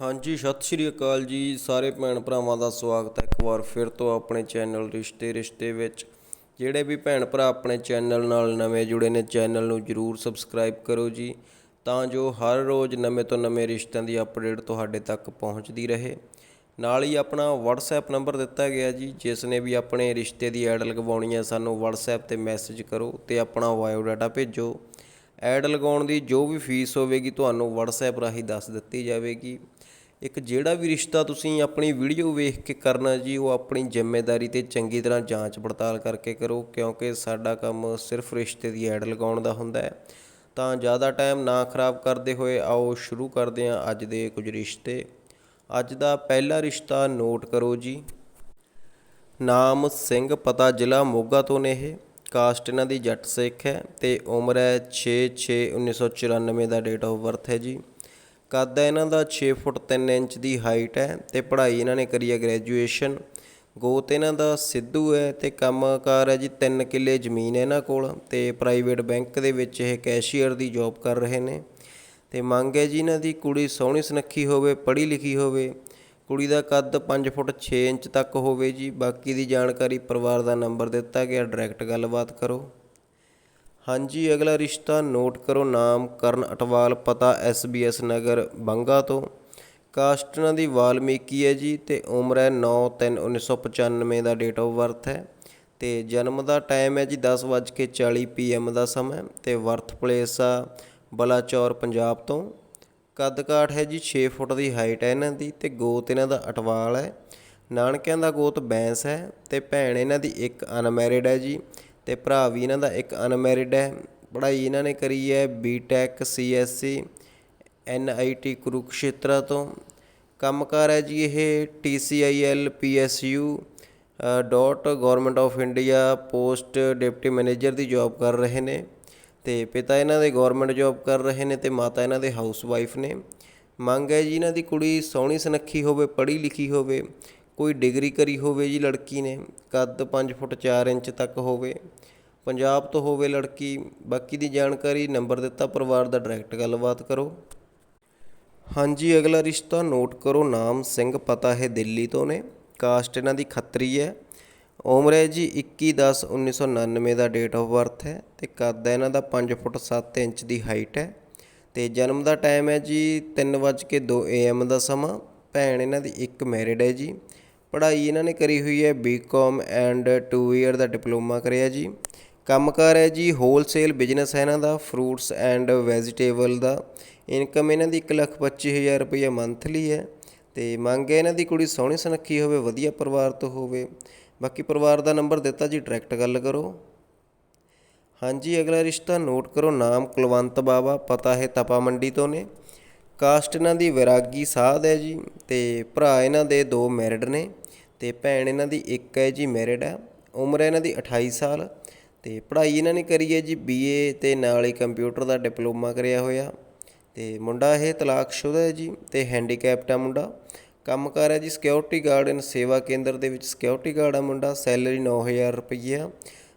ਹਾਂਜੀ, ਸਤਿ ਸ਼੍ਰੀ ਅਕਾਲ ਜੀ। ਸਾਰੇ ਭੈਣ ਭਰਾਵਾਂ ਦਾ ਸਵਾਗਤ ਹੈ ਇੱਕ ਵਾਰ ਫਿਰ ਤੋਂ ਆਪਣੇ ਚੈਨਲ ਰਿਸ਼ਤੇ ਰਿਸ਼ਤੇ ਵਿੱਚ। ਜਿਹੜੇ ਵੀ ਭੈਣ ਭਰਾ ਆਪਣੇ ਚੈਨਲ ਨਾਲ ਨਵੇਂ ਜੁੜੇ ਨੇ, ਚੈਨਲ ਨੂੰ ਜਰੂਰ ਸਬਸਕ੍ਰਾਈਬ ਕਰੋ ਜੀ। ਤਾਂ ਜੋ ਹਰ ਰੋਜ਼ ਨਵੇਂ ਤੋਂ ਨਵੇਂ ਰਿਸ਼ਤਿਆਂ ਦੀ ਅਪਡੇਟ ਤੁਹਾਡੇ ਤੱਕ ਪਹੁੰਚਦੀ ਰਹੇ। ਨਾਲ ਹੀ ਆਪਣਾ WhatsApp ਨੰਬਰ ਦਿੱਤਾ ਗਿਆ ਜੀ, ਜਿਸ ਨੇ ਵੀ ਆਪਣੇ ਰਿਸ਼ਤੇ ਦੀ ਐਡ ਲਗਵਾਉਣੀ ਹੈ, ਸਾਨੂੰ WhatsApp ਤੇ ਮੈਸੇਜ ਕਰੋ ਤੇ ਆਪਣਾ ਬਾਇਓ ਡਾਟਾ ਭੇਜੋ। ਐਡ ਲਗਾਉਣ ਦੀ ਜੋ ਵੀ ਫੀਸ ਹੋਵੇਗੀ, ਤੁਹਾਨੂੰ WhatsApp ਰਾਹੀਂ ਦੱਸ ਦਿੱਤੀ ਜਾਵੇਗੀ। ਇੱਕ ਜਿਹੜਾ ਵੀ ਰਿਸ਼ਤਾ ਤੁਸੀਂ ਆਪਣੀ ਵੀਡੀਓ ਵੇਖ ਕੇ ਕਰਨਾ ਜੀ, ਉਹ ਆਪਣੀ ਜ਼ਿੰਮੇਵਾਰੀ ਤੇ ਚੰਗੀ ਤਰ੍ਹਾਂ ਜਾਂਚ ਪੜਤਾਲ ਕਰਕੇ ਕਰੋ, ਕਿਉਂਕਿ ਸਾਡਾ ਕੰਮ ਸਿਰਫ ਰਿਸ਼ਤੇ ਦੀ ਐਡ ਲਗਾਉਣ ਦਾ ਹੁੰਦਾ ਹੈ। ਤਾਂ ਜ਼ਿਆਦਾ ਟਾਈਮ ਨਾ ਖਰਾਬ ਕਰਦੇ ਹੋਏ ਆਓ, ਸ਼ੁਰੂ ਕਰਦੇ ਹਾਂ ਅੱਜ ਦੇ ਕੁਝ ਰਿਸ਼ਤੇ। ਅੱਜ ਦਾ ਪਹਿਲਾ ਰਿਸ਼ਤਾ ਨੋਟ ਕਰੋ ਜੀ। ਨਾਮ ਸਿੰਘ, ਪਤਾ ਜ਼ਿਲ੍ਹਾ ਮੋਗਾ ਤੋਂ ਨੇ ਇਹ। ਕਾਸਟ ਇਹਨਾਂ ਦੀ ਜੱਟ ਸਿੱਖ ਹੈ ਤੇ ਉਮਰ ਹੈ 6/6/1994 ਦਾ ਡੇਟ ਆਫ ਬਰਥ ਹੈ ਜੀ। ਕੱਦ ਹੈ ਇਹਨਾਂ ਦਾ 6 ਫੁੱਟ 3 ਇੰਚ ਦੀ ਹਾਈਟ ਹੈ ਤੇ ਪੜ੍ਹਾਈ ਇਹਨਾਂ ਨੇ ਕਰੀ ਹੈ ਗ੍ਰੈਜੂਏਸ਼ਨ ਗੋਤ ਇਹਨਾਂ ਦਾ ਸਿੱਧੂ ਹੈ ਤੇ ਕੰਮਕਾਰ ਹੈ ਜੀ 3 ਕਿੱਲੇ ਜ਼ਮੀਨ ਹੈ ਇਹਨਾਂ ਕੋਲ ਤੇ ਪ੍ਰਾਈਵੇਟ ਬੈਂਕ ਦੇ ਵਿੱਚ ਇਹ ਕੈਸ਼ੀਅਰ ਦੀ ਜੌਬ ਕਰ ਰਹੇ ਨੇ। ਤੇ ਮੰਗ ਹੈ ਜੀ ਇਹਨਾਂ ਦੀ ਕੁੜੀ ਸੋਹਣੀ ਸੁਨੱਖੀ ਹੋਵੇ, ਪੜ੍ਹੀ ਲਿਖੀ ਹੋਵੇ, ਕੁੜੀ ਦਾ ਕੱਦ 5 ਫੁੱਟ 6 ਇੰਚ ਤੱਕ ਹੋਵੇ ਜੀ। ਬਾਕੀ ਦੀ ਜਾਣਕਾਰੀ ਪਰਿਵਾਰ ਦਾ ਨੰਬਰ ਦਿੱਤਾ ਗਿਆ ਡਾਇਰੈਕਟ ਗੱਲਬਾਤ ਕਰੋ। ਹਾਂਜੀ, ਅਗਲਾ ਰਿਸ਼ਤਾ ਨੋਟ ਕਰੋ ਨਾਮ, ਕਰਨ ਅਟਵਾਲ, ਪਤਾ ਐਸ ਨਗਰ, ਬੰਗਾ ਤੋਂ। ਕਾਸਟ ਇਹਨਾਂ ਦੀ ਵਾਲਮੀਕੀ ਹੈ ਜੀ ਤੇ ਉਮਰ ਹੈ 9/3/1995 ਦਾ ਡੇਟ ਆਫ ਬਰਥ ਹੈ। ਤੇ ਜਨਮ ਦਾ ਟਾਈਮ ਹੈ ਜੀ 10:40 ਪੀਐਮ ਦਾ ਸਮਾਂ ਤੇ ਵਰਥ ਪਲੇਸ ਆ ਬਲਾਚੌਰ, ਪੰਜਾਬ ਤੋਂ। ਕੱਦ ਕਾਠ ਹੈ ਜੀ 6 ਫੁੱਟ ਦੀ ਹਾਈਟ ਹੈ ਇਹਨਾਂ ਦੀ ਤੇ ਗੋਤ ਇਹਨਾਂ ਦਾ ਅਟਵਾਲ ਹੈ। ਨਾਨਕਿਆਂ ਦਾ ਗੋਤ ਬੈਂਸ ਹੈ ਤੇ ਭੈਣ ਇਹਨਾਂ ਦੀ ਇੱਕ ਅਨਮੈਰਿਡ ਹੈ ਜੀ। ਅਤੇ ਭਰਾ ਵੀ ਇਹਨਾਂ ਦਾ ਇੱਕ ਅਨਮੈਰਿਡ ਹੈ। ਪੜ੍ਹਾਈ ਇਹਨਾਂ ਨੇ ਕਰੀ ਹੈ ਬੀਟੈਕ ਸੀਐਸਸੀ ਐਨਆਈਟੀ ਕੁਰੂਕਸ਼ੇਤਰਾ ਤੋਂ। ਕੰਮਕਾਰ ਹੈ ਜੀ ਇਹ TCIL PSU DoT government of India post deputy manager the job ਕਰ ਰਹੇ ਨੇ ਤੇ ਪਿਤਾ ਇਹਨਾਂ ਦੇ ਗਵਰਨਮੈਂਟ ਜੌਬ ਕਰ ਰਹੇ ਨੇ ਤੇ ਮਾਤਾ ਇਹਨਾਂ ਦੇ ਹਾਊਸ ਵਾਈਫ ਨੇ। ਮੰਗ ਹੈ ਜੀ ਇਹਨਾਂ ਦੀ ਕੁੜੀ ਸੋਹਣੀ ਸੁਨੱਖੀ ਹੋਵੇ, ਪੜ੍ਹੀ ਲਿਖੀ ਹੋਵੇ। ਕੋਈ ਡਿਗਰੀ ਕਰੀ ਹੋਵੇ ਜੀ ਲੜਕੀ ਨੇ, ਕੱਦ ਪੰਜ ਫੁੱਟ ਚਾਰ ਇੰਚ ਤੱਕ ਹੋਵੇ, ਪੰਜਾਬ ਤੋਂ ਹੋਵੇ ਲੜਕੀ, ਬਾਕੀ ਦੀ ਜਾਣਕਾਰੀ ਨੰਬਰ ਦਿੱਤਾ ਪਰਿਵਾਰ ਦਾ ਡਾਇਰੈਕਟ ਗੱਲਬਾਤ ਕਰੋ। ਹਾਂਜੀ, ਅਗਲਾ ਰਿਸ਼ਤਾ ਨੋਟ ਕਰੋ, ਨਾਮ ਸਿੰਘ, ਪਤਾ ਹੈ ਦਿੱਲੀ ਤੋਂ ਨੇ ਕਾਸਟ ਇਹਨਾਂ ਦੀ ਖੱਤਰੀ ਹੈ। ਉਮਰ ਹੈ ਜੀ 21/10/1999 ਦਾ ਡੇਟ ਆਫ ਬਰਥ ਹੈ ਤੇ ਕੱਦ ਹੈ ਇਹਨਾਂ ਦਾ 5 ਫੁੱਟ 7 ਇੰਚ ਦੀ ਹਾਈਟ ਹੈ। ਤੇ ਜਨਮ ਦਾ ਟਾਈਮ ਹੈ ਜੀ 3:02 AM ਦਾ ਸਮਾਂ, ਭੈਣ ਇਹਨਾਂ ਦੀ ਇੱਕ ਮੈਰਿਡ ਹੈ ਜੀ। ਪੜ੍ਹਾਈ ਇਹਨਾਂ ਨੇ ਕਰੀ ਹੋਈ ਹੈ ਬੀਕਾਮ ਐਂਡ 2 ਇਅਰ ਦਾ ਡਿਪਲੋਮਾ ਕਰਿਆ ਜੀ। ਕੰਮਕਾਰ ਹੈ ਜੀ ਹੋਲਸੇਲ ਬਿਜ਼ਨਸ ਹੈ ਇਹਨਾਂ ਦਾ ਫਰੂਟਸ ਐਂਡ ਵੈਜੀਟੇਬਲ ਦਾ। ਇਨਕਮ ਇਹਨਾਂ ਦੀ 125000 ਰੁਪਏ ਮੰਥਲੀ ਹੈ ਤੇ ਮੰਗ ਹੈ ਇਹਨਾਂ ਦੀ ਕੁੜੀ ਸੋਹਣੀ ਸੁਨੱਖੀ ਹੋਵੇ, ਵਧੀਆ ਪਰਿਵਾਰ ਤੋਂ ਹੋਵੇ। ਬਾਕੀ ਪਰਿਵਾਰ ਦਾ ਨੰਬਰ ਦਿੱਤਾ ਜੀ ਡਾਇਰੈਕਟ ਗੱਲ ਕਰੋ। ਹਾਂਜੀ, ਅਗਲਾ ਰਿਸ਼ਤਾ ਨੋਟ ਕਰੋ, ਨਾਮ ਕੁਲਵੰਤ ਬਾਵਾ, ਪਤਾ ਹੈ ਤਪਾ ਮੰਡੀ ਤੋਂ ਨੇ। ਕਾਸਟ ਇਹਨਾਂ ਦੀ ਵਿਰਾਗੀ ਸਾਧ ਹੈ ਜੀ ਤੇ ਭਰਾ ਇਹਨਾਂ ਦੇ ਦੋ ਮੈਰਿਡ ਨੇ। ਅਤੇ ਭੈਣ ਇਹਨਾਂ ਦੀ ਇੱਕ ਹੈ ਜੀ ਮੈਰਿਡ ਹੈ ਉਮਰ ਹੈ ਇਹਨਾਂ ਦੀ 28 ਸਾਲ ਅਤੇ ਪੜ੍ਹਾਈ ਇਹਨਾਂ ਨੇ ਕਰੀ ਹੈ ਜੀ ਬੀਏ ਅਤੇ ਨਾਲ ਹੀ ਕੰਪਿਊਟਰ ਦਾ ਡਿਪਲੋਮਾ ਕਰਿਆ ਹੋਇਆ ਅਤੇ ਮੁੰਡਾ ਇਹ ਤਲਾਕਸ਼ੁਦਾ ਹੈ ਜੀ ਅਤੇ ਹੈਂਡੀਕੈਪਟ ਆ ਮੁੰਡਾ, ਕੰਮ ਕੰਮਕਾਰ ਹੈ ਜੀ ਸਿਕਿਉਰਿਟੀ ਗਾਰਡ ਇਨ ਸੇਵਾ ਕੇਂਦਰ ਦੇ ਵਿੱਚ ਸਿਕਿਉਰਿਟੀ ਗਾਰਡ ਆ ਮੁੰਡਾ ਸੈਲਰੀ 9000 ਰੁਪਏ ਆ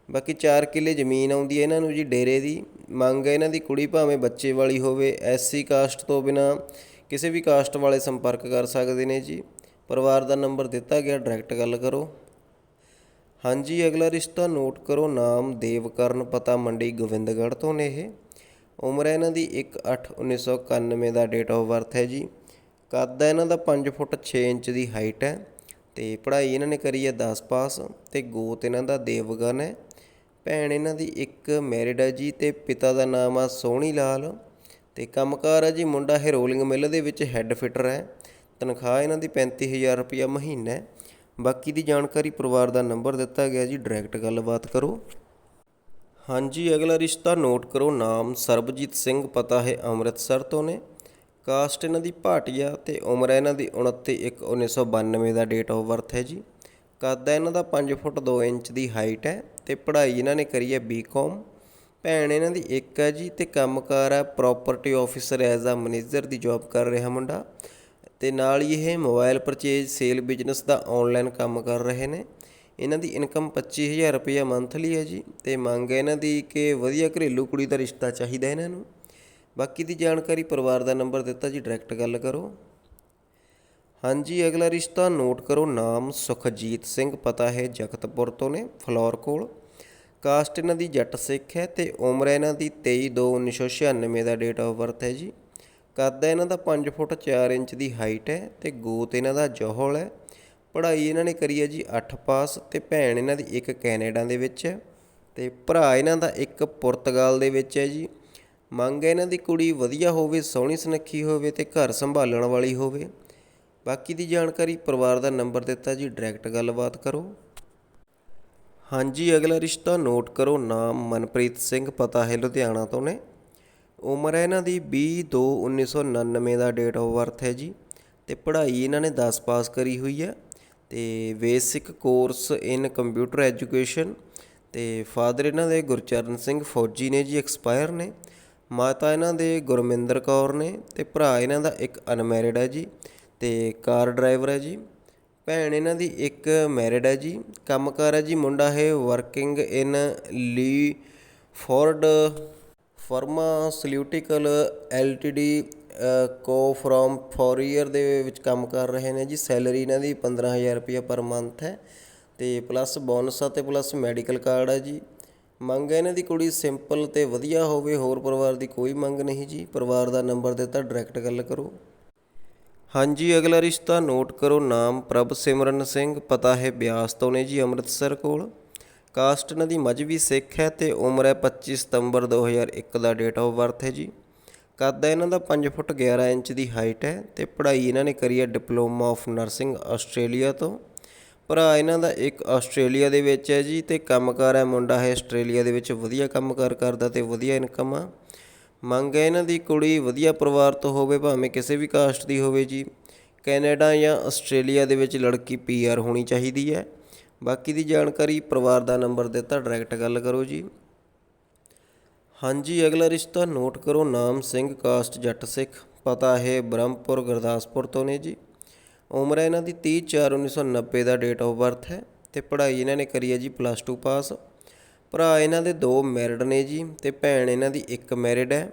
ਬਾਕੀ 4 ਕਿੱਲੇ ਜ਼ਮੀਨ ਆਉਂਦੀ ਹੈ ਇਹਨਾਂ ਨੂੰ ਜੀ ਡੇਰੇ ਦੀ, ਮੰਗ ਹੈ ਇਹਨਾਂ ਦੀ ਕੁੜੀ ਭਾਵੇਂ ਬੱਚੇ ਵਾਲੀ ਹੋਵੇ ਐਸਸੀ ਕਾਸਟ ਤੋਂ ਬਿਨਾ ਕਿਸੇ ਵੀ ਕਾਸਟ ਵਾਲੇ ਸੰਪਰਕ ਕਰ ਸਕਦੇ ਨੇ ਜੀ। ਪਰਿਵਾਰ ਦਾ ਨੰਬਰ ਦਿੱਤਾ ਗਿਆ ਡਾਇਰੈਕਟ ਗੱਲ ਕਰੋ। ਹਾਂਜੀ, ਅਗਲਾ ਰਿਸ਼ਤਾ ਨੋਟ ਕਰੋ, ਨਾਮ ਦੇਵਕਰਨ ਪਤਾ ਮੰਡੀ ਗੋਬਿੰਦਗੜ੍ਹ ਤੋਂ ਨੇ ਇਹ। ਉਮਰ ਹੈ ਇਹਨਾਂ ਦੀ 1/8/1991 ਦਾ ਡੇਟ ਆਫ ਬਰਥ ਹੈ ਜੀ। ਕੱਦ ਹੈ ਇਹਨਾਂ ਦਾ 5 ਫੁੱਟ 6 ਇੰਚ ਦੀ ਹਾਈਟ ਹੈ ਤੇ ਪੜ੍ਹਾਈ ਇਹਨਾਂ ਨੇ ਕਰੀ ਹੈ 10 ਪਾਸ ਤੇ ਗੋਤ ਇਹਨਾਂ ਦਾ ਦੇਵਗਨ ਹੈ। ਭੈਣ ਇਹਨਾਂ ਦੀ ਇੱਕ ਮੈਰਿਡ ਹੈ ਜੀ ਤੇ ਪਿਤਾ ਦਾ ਨਾਮ ਆ ਸੋਹਣੀ ਲਾਲ ਤੇ ਕੰਮਕਾਰ ਹੈ ਜੀ ਮੁੰਡਾ ਇਹ ਰੋਲਿੰਗ ਮਿੱਲ ਦੇ ਵਿੱਚ ਹੈੱਡ ਫਿਟਰ ਹੈ। ਤਨਖਾਹ ਇਹਨਾਂ ਦੀ 35000 ਰੁਪਇਆ ਮਹੀਨਾ ਹੈ। ਬਾਕੀ ਦੀ ਜਾਣਕਾਰੀ ਪਰਿਵਾਰ ਦਾ ਨੰਬਰ ਦਿੱਤਾ ਗਿਆ ਜੀ ਡਾਇਰੈਕਟ ਗੱਲਬਾਤ ਕਰੋ। ਹਾਂਜੀ, ਅਗਲਾ ਰਿਸ਼ਤਾ ਨੋਟ ਕਰੋ, ਨਾਮ ਸਰਬਜੀਤ ਸਿੰਘ, ਪਤਾ ਹੈ ਅੰਮ੍ਰਿਤਸਰ ਤੋਂ ਨੇ। ਕਾਸਟ ਇਹਨਾਂ ਦੀ ਭਾਟੀਆ ਤੇ ਉਮਰ ਹੈ ਇਹਨਾਂ ਦੀ 29/1/1992 ਦਾ ਡੇਟ ਆਫ ਬਰਥ ਹੈ ਜੀ। ਕੱਦ ਹੈ ਇਹਨਾਂ ਦਾ 5 ਫੁੱਟ 2 ਇੰਚ ਦੀ ਹਾਈਟ ਹੈ ਤੇ ਪੜ੍ਹਾਈ ਇਹਨਾਂ ਨੇ ਕਰੀ ਹੈ ਬੀਕਾਮ ਭੈਣ ਇਹਨਾਂ ਦੀ ਇੱਕ ਹੈ ਜੀ ਤੇ ਕੰਮਕਾਰ ਹੈ property officer as a manager the job ਕਰ ਰਿਹਾ ਮੁੰਡਾ। ਤੇ ਨਾਲ ਹੀ ਇਹ ਮੋਬਾਈਲ ਪਰਚੇਜ ਸੇਲ ਬਿਜ਼ਨਸ ਦਾ ਆਨਲਾਈਨ ਕੰਮ ਕਰ ਰਹੇ ਨੇ। ਇਹਨਾਂ ਦੀ ਇਨਕਮ 25000 ਰੁਪਏ ਮੰਥਲੀ ਹੈ ਜੀ ਤੇ ਮੰਗ ਹੈ ਇਹਨਾਂ ਦੀ ਕਿ ਵਧੀਆ ਘਰੇਲੂ ਕੁੜੀ ਦਾ ਰਿਸ਼ਤਾ ਚਾਹੀਦਾ ਇਹਨਾਂ ਨੂੰ। ਬਾਕੀ ਦੀ ਜਾਣਕਾਰੀ ਪਰਿਵਾਰ ਦਾ ਨੰਬਰ ਦਿੱਤਾ ਜੀ, ਡਾਇਰੈਕਟ ਗੱਲ ਕਰੋ। ਹਾਂਜੀ, ਅਗਲਾ ਰਿਸ਼ਤਾ ਨੋਟ ਕਰੋ, ਨਾਮ ਸੁਖਜੀਤ ਸਿੰਘ, ਪਤਾ ਹੈ ਜਗਤਪੁਰ ਤੋਂ ਨੇ, ਫਲੋਰ ਕੋਲ। ਕਾਸਟ ਇਹਨਾਂ ਦੀ ਜੱਟ ਸਿੱਖ ਹੈ ਤੇ ਉਮਰ ਇਹਨਾਂ ਦੀ 23/2/1996 ਦਾ ਡੇਟ ਆਫ ਬਰਥ ਹੈ ਜੀ। ਕੱਦ ਹੈ, ਇਹਨਾਂ ਦਾ 5 ਫੁੱਟ 4 ਇੰਚ ਦੀ ਹਾਈਟ ਹੈ ਤੇ ਗੋਤ ਇਹਨਾਂ ਦਾ ਜੋਹਲ ਹੈ। ਪੜ੍ਹਾਈ ਇਹਨਾਂ ਨੇ ਕਰੀ ਹੈ ਜੀ 8 ਪਾਸ ਤੇ ਭੈਣ ਇਹਨਾਂ ਦੀ ਇੱਕ ਕੈਨੇਡਾ ਦੇ ਵਿੱਚ ਹੈ ਤੇ ਭਰਾ ਇਹਨਾਂ ਦਾ ਇੱਕ ਪੁਰਤਗਾਲ ਦੇ ਵਿੱਚ ਹੈ ਜੀ। ਮੰਗ ਹੈ ਇਹਨਾਂ ਦੀ ਕੁੜੀ ਵਧੀਆ ਹੋਵੇ, ਸੋਹਣੀ ਸੁਨੱਖੀ ਹੋਵੇ ਤੇ ਘਰ ਸੰਭਾਲਣ ਵਾਲੀ ਹੋਵੇ। ਬਾਕੀ ਦੀ ਜਾਣਕਾਰੀ ਪਰਿਵਾਰ ਦਾ ਨੰਬਰ ਦਿੱਤਾ ਜੀ, ਡਾਇਰੈਕਟ ਗੱਲਬਾਤ ਕਰੋ। ਹਾਂਜੀ, ਅਗਲਾ ਰਿਸ਼ਤਾ ਨੋਟ ਕਰੋ, ਨਾਮ ਮਨਪ੍ਰੀਤ ਸਿੰਘ, ਪਤਾ ਹੈ ਲੁਧਿਆਣਾ ਤੋਂ ਨੇ। ਉਮਰ ਹੈ ਇਹਨਾਂ ਦੀ 20/2/1999 ਦਾ ਡੇਟ ਆਫ ਬਰਥ ਹੈ ਜੀ ਤੇ ਪੜ੍ਹਾਈ ਇਹਨਾਂ ਨੇ 10 ਪਾਸ ਕਰੀ ਹੋਈ ਹੈ ਤੇ basic course in computer education ਤੇ ਫਾਦਰ ਇਹਨਾਂ ਦੇ ਗੁਰਚਰਨ ਸਿੰਘ ਫੌਜੀ ਨੇ ਜੀ ਐਕਸਪਾਇਰ ਨੇ, ਮਾਤਾ ਇਹਨਾਂ ਦੇ ਗੁਰਮਿੰਦਰ ਕੌਰ ਨੇ ਤੇ ਭਰਾ ਇਹਨਾਂ ਦਾ ਇੱਕ ਅਨਮੈਰਿਡ ਹੈ ਜੀ ਤੇ ਕਾਰ ਡਰਾਈਵਰ ਹੈ ਜੀ, ਭੈਣ ਇਹਨਾਂ ਦੀ ਇੱਕ ਮੈਰਿਡ ਹੈ ਜੀ, ਕੰਮਕਾਰ ਹੈ ਜੀ ਮੁੰਡਾ ਹੈ ਵਰਕਿੰਗ ਇਨ ਲੀ ਫੋਰਡ ਫਾਰਮਾਸਿਊਟੀਕਲ ਐਲਟੀਡੀ ਕੋ ਫਰੋਮ ਫੋਰ ਈਅਰ ਦੇ ਵਿੱਚ ਕੰਮ ਕਰ ਰਹੇ ਨੇ ਜੀ। ਸੈਲਰੀ ਇਹਨਾਂ ਦੀ 15000 ਰੁਪਏ ਪਰ ਮੰਥ ਹੈ ਤੇ ਪਲੱਸ ਬੋਨਸ ਆ ਤੇ ਪਲੱਸ ਮੈਡੀਕਲ ਕਾਰਡ ਆ ਜੀ। ਮੰਗ ਹੈ ਇਹਨਾਂ ਦੀ ਕੁੜੀ ਸਿੰਪਲ ਤੇ ਵਧੀਆ ਹੋਵੇ, ਹੋਰ ਪਰਿਵਾਰ ਦੀ ਕੋਈ ਮੰਗ ਨਹੀਂ ਜੀ। ਪਰਿਵਾਰ ਦਾ ਨੰਬਰ ਦਿੱਤਾ, ਡਾਇਰੈਕਟ ਗੱਲ ਕਰੋ। ਹਾਂਜੀ, ਅਗਲਾ ਰਿਸ਼ਤਾ ਨੋਟ ਕਰੋ, ਨਾਮ ਪ੍ਰਭ ਸਿਮਰਨ ਸਿੰਘ, ਪਤਾ ਹੈ ਬਿਆਸ ਤੋਂ ਨੇ ਜੀ ਅੰਮ੍ਰਿਤਸਰ ਕੋਲ। ਕਾਸਟ ਇਹਨਾਂ ਦੀ ਮਜਬੀ ਸਿੱਖ ਹੈ ਤੇ ਉਮਰ ਹੈ 25 ਸਤੰਬਰ 2001 ਦਾ ਡੇਟ ਆਫ ਬਰਥ ਹੈ ਜੀ। ਕੱਦ ਹੈ ਇਹਨਾਂ ਦਾ 5 ਫੁੱਟ 11 ਇੰਚ ਦੀ ਹਾਈਟ ਹੈ ਤੇ ਪੜ੍ਹਾਈ ਇਹਨਾਂ ਨੇ ਕਰੀ ਹੈ ਡਿਪਲੋਮਾ ਆਫ ਨਰਸਿੰਗ ਆਸਟ੍ਰੇਲੀਆ ਤੋਂ। ਭਰਾ ਇਹਨਾਂ ਦਾ ਇੱਕ ਆਸਟ੍ਰੇਲੀਆ ਦੇ ਵਿੱਚ ਹੈ ਜੀ ਤੇ ਕੰਮਕਾਰ ਹੈ ਮੁੰਡਾ ਹੈ ਆਸਟ੍ਰੇਲੀਆ ਦੇ ਵਿੱਚ ਵਧੀਆ ਕੰਮਕਾਰ ਕਰਦਾ ਤੇ ਵਧੀਆ ਇਨਕਮ ਆ। ਮੰਗ ਹੈ ਇਹਨਾਂ ਦੀ ਕੁੜੀ ਵਧੀਆ ਪਰਿਵਾਰ ਤੋਂ ਹੋਵੇ, ਭਾਵੇਂ ਕਿਸੇ ਵੀ ਕਾਸਟ ਦੀ ਹੋਵੇ ਜੀ। ਕੈਨੇਡਾ ਜਾਂ ਆਸਟ੍ਰੇਲੀਆ ਦੇ ਵਿੱਚ ਲੜਕੀ ਪੀਆਰ ਹੋਣੀ ਚਾਹੀਦੀ ਹੈ। ਬਾਕੀ ਦੀ ਜਾਣਕਾਰੀ ਪਰਿਵਾਰ ਦਾ ਨੰਬਰ ਦਿੱਤਾ ਡਾਇਰੈਕਟ ਗੱਲ ਕਰੋ ਜੀ। ਹਾਂਜੀ, ਅਗਲਾ ਰਿਸ਼ਤਾ ਨੋਟ ਕਰੋ, ਨਾਮ ਸਿੰਘ ਕਾਸਟ ਜੱਟ ਸਿੱਖ, ਪਤਾ ਹੈ ਬ੍ਰਹਮਪੁਰ, ਗੁਰਦਾਸਪੁਰ ਤੋਂ ਨੇ ਜੀ। ਉਮਰ ਹੈ ਇਹਨਾਂ ਦੀ 30/4/1990 ਦਾ ਡੇਟ ਆਫ ਬਰਥ ਹੈ ਤੇ ਪੜ੍ਹਾਈ ਇਹਨਾਂ ਨੇ ਕਰੀ ਹੈ ਜੀ ਪਲੱਸ 2 ਪਾਸ ਭਰਾ ਇਹਨਾਂ ਦੇ ਦੋ ਮੈਰਿਡ ਨੇ ਜੀ ਤੇ ਭੈਣ ਇਹਨਾਂ ਦੀ ਇੱਕ ਮੈਰਿਡ ਹੈ।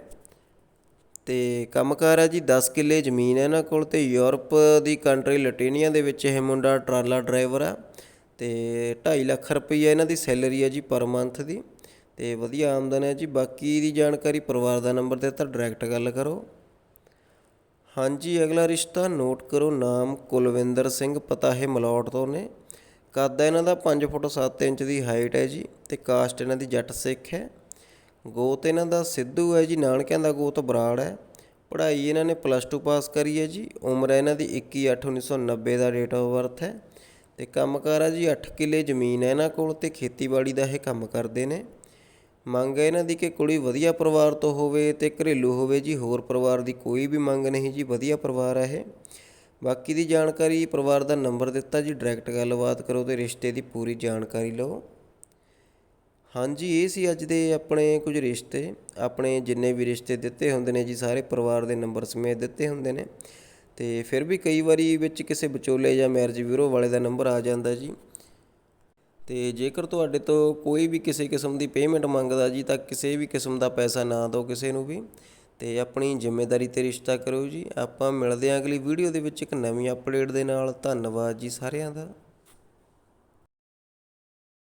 ਤੇ ਕੰਮਕਾਰ ਹੈ ਜੀ 10 ਕਿੱਲੇ ਜ਼ਮੀਨ ਹੈ ਇਹਨਾਂ ਕੋਲ ਤੇ ਯੂਰਪ ਦੀ ਕੰਟਰੀ ਲਟੀਨੀਆ ਦੇ ਵਿੱਚ ਇਹ ਮੁੰਡਾ ਟਰਾਲਾ ਡਰਾਈਵਰ ਆ ਤੇ 2.5 ਲੱਖ ਰੁਪਈਆ ਇਹਨਾਂ ਦੀ ਸੈਲਰੀ ਹੈ ਜੀ ਪਰ ਮੰਥ ਦੀ ਤੇ ਵਧੀਆ ਆਮਦਨ ਹੈ ਜੀ। ਬਾਕੀ ਦੀ ਜਾਣਕਾਰੀ ਪਰਿਵਾਰ ਦਾ ਨੰਬਰ ਦਿੱਤਾ ਡਾਇਰੈਕਟ ਗੱਲ ਕਰੋ। ਹਾਂਜੀ, ਅਗਲਾ ਰਿਸ਼ਤਾ ਨੋਟ ਕਰੋ, ਨਾਮ ਕੁਲਵਿੰਦਰ ਸਿੰਘ ਪਤਾ ਹੈ ਮਲੌਟ ਤੋਂ ਨੇ। ਕੱਦ ਹੈ ਇਹਨਾਂ ਦਾ 5 ਫੁੱਟ 7 ਇੰਚ ਦੀ ਹਾਈਟ ਹੈ ਜੀ ਤੇ ਕਾਸਟ ਇਹਨਾਂ ਦੀ ਜੱਟ ਸਿੱਖ ਹੈ। ਗੋਤ ਇਹਨਾਂ ਦਾ ਸਿੱਧੂ ਹੈ ਜੀ, ਨਾਨਕਿਆਂ ਦਾ ਗੋਤ ਬਰਾੜ ਹੈ। ਪੜ੍ਹਾਈ ਇਹਨਾਂ ਨੇ ਪਲੱਸ 2 ਪਾਸ ਕਰੀ ਹੈ ਜੀ। ਉਮਰ ਇਹਨਾਂ ਦੀ 21/8/1990 ਦਾ ਡੇਟ ਆਫ ਬਰਥ ਹੈ। ਤੇ ਕੰਮਕਾਰ ਆ ਜੀ 8 ਕਿੱਲੇ ਜ਼ਮੀਨ ਹੈ ਇਹਨਾਂ ਕੋਲ ਤੇ ਖੇਤੀਬਾੜੀ ਦਾ ਇਹ ਕੰਮ ਕਰਦੇ ਨੇ। ਮੰਗ ਹੈ ਇਹਨਾਂ ਦੀ ਕਿ ਕੁੜੀ ਵਧੀਆ ਪਰਿਵਾਰ ਤੋਂ ਹੋਵੇ ਤੇ ਘਰੇਲੂ ਹੋਵੇ ਜੀ, ਹੋਰ ਪਰਿਵਾਰ ਦੀ ਕੋਈ ਵੀ ਮੰਗ ਨਹੀਂ ਜੀ, ਵਧੀਆ ਪਰਿਵਾਰ ਹੈ ਇਹ। ਬਾਕੀ ਦੀ ਜਾਣਕਾਰੀ ਪਰਿਵਾਰ ਦਾ ਨੰਬਰ ਦਿੱਤਾ ਜੀ, ਡਾਇਰੈਕਟ ਗੱਲਬਾਤ ਕਰੋ ਤੇ ਰਿਸ਼ਤੇ ਦੀ ਪੂਰੀ ਜਾਣਕਾਰੀ ਲਓ। ਹਾਂਜੀ, ਇਹ ਸੀ ਅੱਜ ਦੇ ਆਪਣੇ ਕੁਝ ਰਿਸ਼ਤੇ। ਆਪਣੇ ਜਿੰਨੇ ਵੀ ਰਿਸ਼ਤੇ ਦਿੱਤੇ ਹੁੰਦੇ ਨੇ ਜੀ, ਸਾਰੇ ਪਰਿਵਾਰ ਦੇ ਨੰਬਰ ਸਮੇਤ ਦਿੱਤੇ ਹੁੰਦੇ ਨੇ। ਤੇ ਫਿਰ ਵੀ ਕਈ ਵਾਰੀ ਵਿੱਚ ਕਿਸੇ ਵਿਚੋਲੇ ਜਾਂ ਮੈਰਿਜ ਬਿਊਰੋ ਵਾਲੇ ਦਾ ਨੰਬਰ ਆ ਜਾਂਦਾ ਜੀ। ਤੇ ਜੇਕਰ ਤੁਹਾਡੇ ਤੋਂ ਕੋਈ ਵੀ ਕਿਸੇ ਕਿਸਮ ਦੀ ਪੇਮੈਂਟ ਮੰਗਦਾ ਜੀ, ਤਾਂ ਕਿਸੇ ਵੀ ਕਿਸਮ ਦਾ ਪੈਸਾ ਨਾ ਦਿਓ ਕਿਸੇ ਨੂੰ ਵੀ। ਤੇ ਆਪਣੀ ਜ਼ਿੰਮੇਵਾਰੀ ਤੇ ਰਿਸ਼ਤਾ ਕਰੋ ਜੀ। ਆਪਾਂ ਮਿਲਦੇ ਹਾਂ ਅਗਲੀ ਵੀਡੀਓ ਦੇ ਵਿੱਚ ਇੱਕ ਨਵੀਂ ਅਪਡੇਟ ਦੇ ਨਾਲ। ਧੰਨਵਾਦ ਜੀ ਸਾਰਿਆਂ ਦਾ।